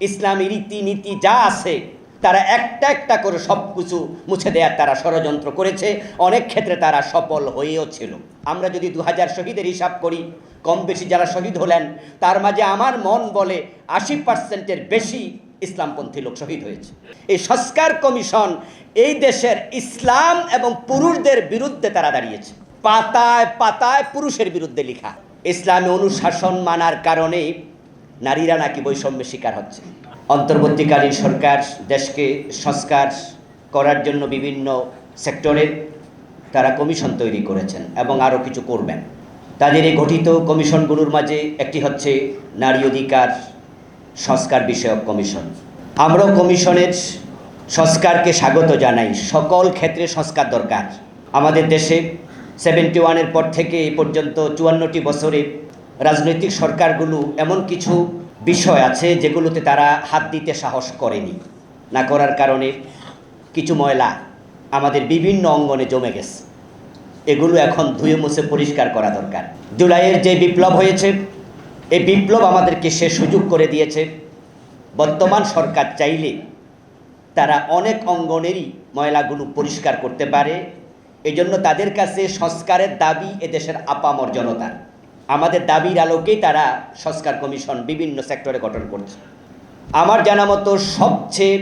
ইসলামী রীতিনীতি যা আছে, তারা একটা একটা করে সব কিছু মুছে দেওয়ার তারা ষড়যন্ত্র করেছে। অনেক ক্ষেত্রে তারা সফল হয়েও ছিল। আমরা যদি দু হাজার শহীদের হিসাব করি, কম বেশি যারা শহীদ হলেন, তার মাঝে আমার মন বলে আশি পার্সেন্টের বেশি ইসলামপন্থী লোক শহীদ হয়েছে। এই সংস্কার কমিশন এই দেশের ইসলাম এবং পুরুষদের বিরুদ্ধে তারা দাঁড়িয়েছে। পাতায় পাতায় পুরুষের বিরুদ্ধে লেখা। ইসলামী অনুশাসন মানার কারণে নারীরা নাকি বৈষম্যের শিকার হচ্ছে। অন্তর্বর্তীকালীন সরকার দেশকে সংস্কার করার জন্য বিভিন্ন সেক্টরে তারা কমিশন তৈরি করেছেন এবং আরও কিছু করবেন। তাদের এই গঠিত কমিশনগুলোর মাঝে একটি হচ্ছে নারী অধিকার সংস্কার বিষয়ক কমিশন। আমরাও কমিশনের সংস্কারকে স্বাগত জানাই। সকল ক্ষেত্রে সংস্কার দরকার। আমাদের দেশে সেভেন্টি ওয়ানের পর থেকে এই পর্যন্ত চুয়ান্নটি বছরে রাজনৈতিক সরকারগুলো এমন কিছু বিষয় আছে যেগুলোতে তারা হাত দিতে সাহস করেনি। না করার কারণে কিছু ময়লা আমাদের বিভিন্ন অঙ্গনে জমে গেছে। এগুলো এখন ধুয়ে মুছে পরিষ্কার করা দরকার। জুলাইয়ের যে বিপ্লব হয়েছে, এই বিপ্লব আমাদেরকে সে সুযোগ করে দিয়েছে। বর্তমান সরকার চাইলে তারা অনেক অঙ্গনেরই ময়লাগুলো পরিষ্কার করতে পারে। এজন্য তাদের কাছে সংস্কারের দাবি এদেশের আপামর জনতার। আমাদের দাবির আলোকেই তারা সংস্কার কমিশন বিভিন্ন সেক্টরে গঠন করছে। আমার জানা মতো সবচেয়ে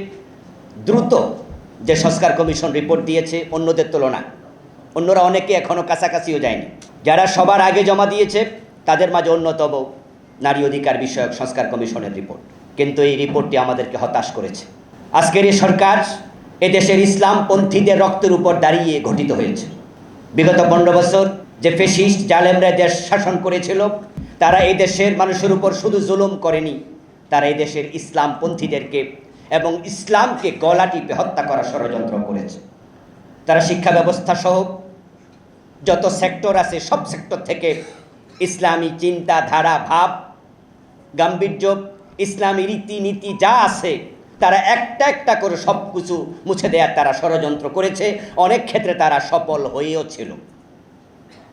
দ্রুত যে সংস্কার কমিশন রিপোর্ট দিয়েছে অন্যদের তুলনা অন্যরা অনেকে এখনও কাছাকাছিও যায়নি। যারা সবার আগে জমা দিয়েছে, তাদের মাঝে অন্যতম নারী অধিকার বিষয়ক সংস্কার কমিশনের রিপোর্ট। কিন্তু এই রিপোর্টটি আমাদেরকে হতাশ করেছে। আজকের এই সরকার এদেশের ইসলামপন্থীদের রক্তের উপর দাঁড়িয়ে গঠিত হয়েছে। বিগত পনেরো বছর যে ফেসিস্ট জালেমরা দেশ শাসন করেছিল, তারা এই দেশের মানুষের উপর শুধু জুলুম করেনি, তারা এই দেশের ইসলামপন্থীদেরকে এবং ইসলামকে গলা টিপে হত্যা করার ষড়যন্ত্র করেছে। তারা শিক্ষা ব্যবস্থা সহ যত সেক্টর আছে, সব সেক্টর থেকে ইসলামী চিন্তা ধারা ভাব, গাম্ভীর্য, ইসলামী রীতিনীতি যা আছে, তারা একটা একটা করে সব কিছু মুছে দেওয়ার তারা ষড়যন্ত্র করেছে। অনেক ক্ষেত্রে তারা সফল হয়েও ছিল।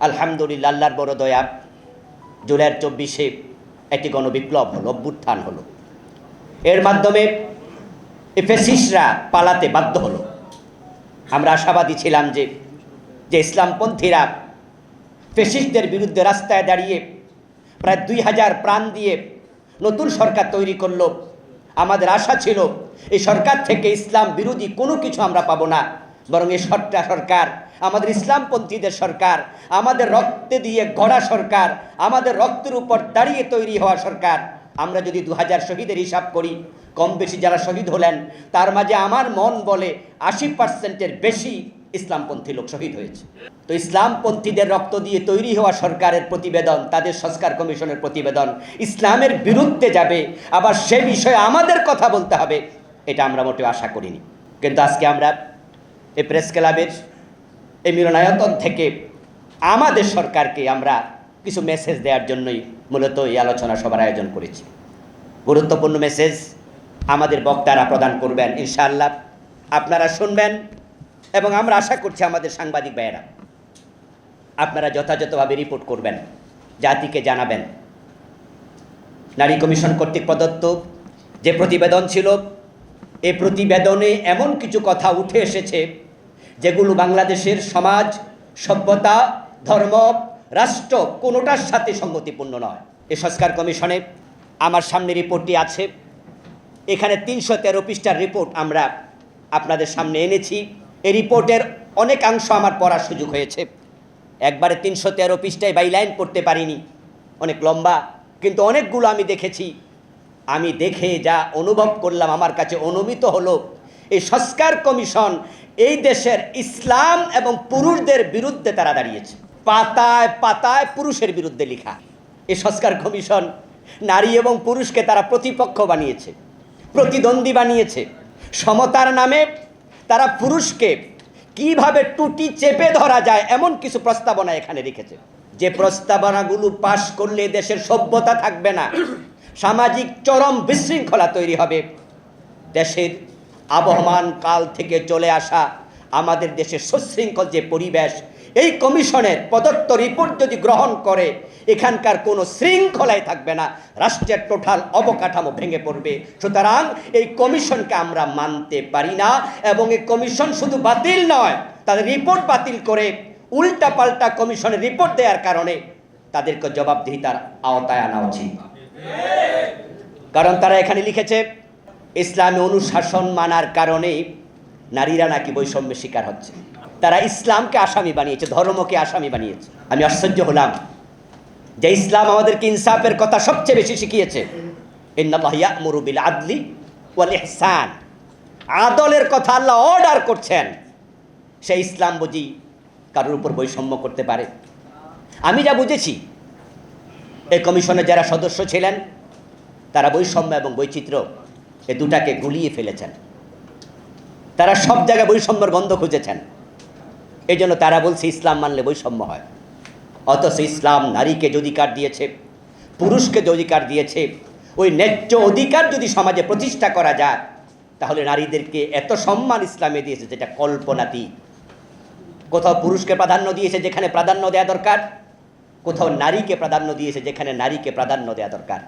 আলহামদুলিল্লাহ, আল্লাহর বড় দয়া, জুলাইয়ের চব্বিশে একটি গণবিপ্লব হলো, অভ্যুত্থান হলো। এর মাধ্যমে এফেসিসরা পালাতে বাধ্য হলো। আমরা আশাবাদী ছিলাম যে যে ইসলামপন্থীরা ফেসিস্টদের বিরুদ্ধে রাস্তায় দাঁড়িয়ে প্রায় দুই হাজার প্রাণ দিয়ে নতুন সরকার তৈরি করল। আমাদের আশা ছিল, এই সরকার থেকে ইসলাম বিরোধী কোনো কিছু আমরা পাবো না, বরং এই সরকার আমাদের ইসলামপন্থীদের সরকার, আমাদের রক্তে দিয়ে গড়া সরকার, আমাদের রক্তের উপর দাঁড়িয়ে তৈরি হওয়া সরকার। আমরা যদি দু হাজার শহীদের হিসাব করি কম বেশি যারা শহীদ হলেন, তার মাঝে আমার মন বলে আশি পার্সেন্টের বেশি ইসলামপন্থী লোক শহীদ হয়েছে। তো ইসলামপন্থীদের রক্ত দিয়ে তৈরি হওয়া সরকারের প্রতিবেদন, তাদের সংস্কার কমিশনের প্রতিবেদন, ইসলামের বিরুদ্ধে যাবে, আবার সে বিষয়ে আমাদের কথা বলতে হবে, এটা আমরা মোটেও আশা করিনি। কিন্তু আজকে আমরা এই প্রেস ক্লাবের এই মিলনায়তন থেকে আমাদের সরকারকে আমরা কিছু মেসেজ দেওয়ার জন্যই মূলত এই আলোচনা সভার আয়োজন করেছি। গুরুত্বপূর্ণ মেসেজ আমাদের বক্তারা প্রদান করবেন, ইনশাআল্লাহ। আপনারা শুনবেন এবং আমরা আশা করছি আমাদের সাংবাদিক ভাইয়েরা, আপনারা যথাযথভাবে রিপোর্ট করবেন, জাতিকে জানাবেন। নারী কমিশন কর্তৃক প্রদত্ত যে প্রতিবেদন ছিল, এ প্রতিবেদনে এমন কিছু কথা উঠে এসেছে যেগুলো বাংলাদেশের সমাজ, সভ্যতা, ধর্ম, রাষ্ট্র কোনোটার সাথে সঙ্গতিপূর্ণ নয়। এ সংস্কার কমিশনে আমার সামনে রিপোর্টটি আছে। এখানে তিনশো তেরো পৃষ্ঠার রিপোর্ট আমরা আপনাদের সামনে এনেছি। এই রিপোর্টের অনেকাংশ আমার পড়ার সুযোগ হয়েছে। একবারে তিনশো তেরো পৃষ্ঠায় বাইলাইন পড়তে পারিনি। অনেক লম্বা, কিন্তু অনেকগুলো আমি দেখেছি। আমি দেখে যা অনুভব করলাম, আমার কাছে অনুমিত হলো, এই সংস্কার কমিশন এই দেশের ইসলাম এবং পুরুষদের বিরুদ্ধে তারা দাঁড়িয়েছে। পাতায় পাতায় পুরুষের বিরুদ্ধে লেখা। এই সংস্কার কমিশন নারী এবং পুরুষকে তারা প্রতিপক্ষ বানিয়েছে, প্রতিদ্বন্দ্বী বানিয়েছে। সমতার নামে তারা পুরুষকে কীভাবে টুটি চেপে ধরা যায় এমন কিছু প্রস্তাবনা এখানে রেখেছে। যে প্রস্তাবনাগুলো পাশ করলে দেশের সভ্যতা থাকবে না। সামাজিক চরম বিশৃঙ্খলা তৈরি হবে। দেশের আবহমান কাল থেকে চলে আসা আমাদের দেশের সুশৃঙ্খল যে পরিবেশ, এই কমিশনের প্রদত্ত রিপোর্ট যদি গ্রহণ করে, এখানকার কোনো শৃঙ্খলায় থাকবে না, রাষ্ট্রের টোটাল অবকাঠামো ভেঙে পড়বে। সুতরাং এই কমিশনকে আমরা মানতে পারি না এবং এই কমিশন শুধু বাতিল নয়, তাদের রিপোর্ট বাতিল করে উল্টা পাল্টা কমিশনের রিপোর্ট দেওয়ার কারণে তাদেরকে জবাবদিহিতার আওতায় আনা উচিত। কারণ তারা এখানে লিখেছে ইসলামী অনুশাসন মানার কারণে নারীরা নাকি বৈষম্যের শিকার হচ্ছে। তারা ইসলামকে আসামি বানিয়েছে, ধর্মকে আসামি বানিয়েছে। আমি আশ্চর্য হলাম যে ইসলাম আমাদেরকে ইনসাফের কথা সবচেয়ে বেশি শিখিয়েছে। ইন্নাল্লাহ বিল আদলি ওয়াল আদলের কথা আল্লাহ অর্ডার করছেন। সেই ইসলাম বুঝি কারোর উপর বৈষম্য করতে পারে। আমি যা বুঝেছি এই কমিশনের যারা সদস্য ছিলেন, তারা বৈষম্য এবং বৈচিত্র্য এ দুটাকে গুলিয়ে ফেলেছেন। তারা সব জায়গায় বৈষম্যের গন্ধ খুঁজেছেন। এই জন্য তারা বলছে, ইসলাম মানলে বৈষম্য হয়। অথচ ইসলাম নারীকে যে অধিকার দিয়েছে, পুরুষকে যে অধিকার দিয়েছে, ওই ন্যায্য অধিকার যদি সমাজে প্রতিষ্ঠা করা যায়, তাহলে নারীদেরকে এত সম্মান ইসলামে দিয়েছে যেটা কল্পনাতীত কোথাও পুরুষকে প্রাধান্য দিয়েছে যেখানে প্রাধান্য দেওয়া দরকার, কোথাও নারীকে প্রাধান্য দিয়েছে যেখানে নারীকে প্রাধান্য দেওয়া দরকার।